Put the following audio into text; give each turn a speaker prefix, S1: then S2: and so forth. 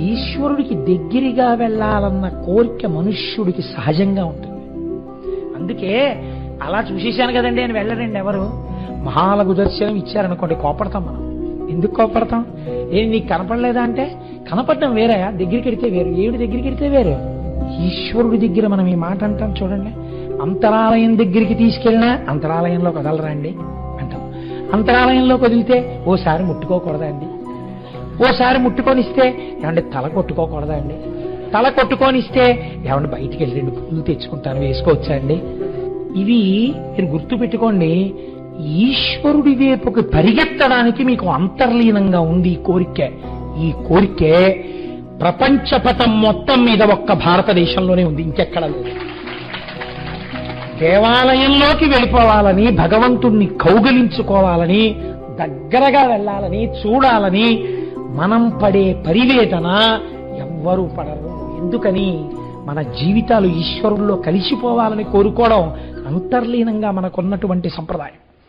S1: ఈశ్వరుడికి దగ్గరగా వెళ్ళాలన్న కోరిక మనుష్యుడికి సహజంగా ఉంటుంది. అందుకే అలా చూసేశాను కదండి అని వెళ్ళరండి ఎవరు? మహాలకు దర్శనం ఇచ్చారనుకోండి కోపడతాం మనం. ఎందుకు కోపడతాం? ఏం నీకు కనపడలేదా అంటే? కనపడడం వేరే దగ్గరికి వెడితే వేరు. ఏమిటి దగ్గరికి వెడితే వేరు? ఈశ్వరుడి దగ్గర మనం ఈ మాట అంటాం చూడండి. అంతరాలయం దగ్గరికి తీసుకెళ్ళినా అంతరాలయంలో కదలరా అండి? అంటాం. అంతరాలయంలో కదిలితే ఓసారి ముట్టుకోకూడదా అండి? ఓసారి ముట్టుకొనిస్తే ఏమంటే తల కొట్టుకోకూడదా అండి తల కొట్టుకొనిస్తే ఏమంటే బయటికి వెళ్ళి రెండు పూలు తెచ్చుకుంటాను వేసుకోవచ్చా అండి ఇవి మీరు గుర్తు పెట్టుకోండి ఈశ్వరుడి వైపుకి పరిగెత్తడానికి మీకు అంతర్లీనంగా ఉంది ఈ కోరిక. ఈ కోరికే ప్రపంచపథం మొత్తం మీద ఒక్క భారతదేశంలోనే ఉంది ఇంకెక్కడ లేదు. దేవాలయంలోకి వెళ్ళిపోవాలని భగవంతుణ్ణి కౌగలించుకోవాలని దగ్గరగా వెళ్ళాలని చూడాలని మనం పడే పరివేదన ఎవ్వరూ పడరు. ఎందుకని? మన జీవితాలు ఈశ్వరుల్లో కలిసిపోవాలని కోరుకోవడం అంతర్లీనంగా మనకున్నటువంటి సంప్రదాయం.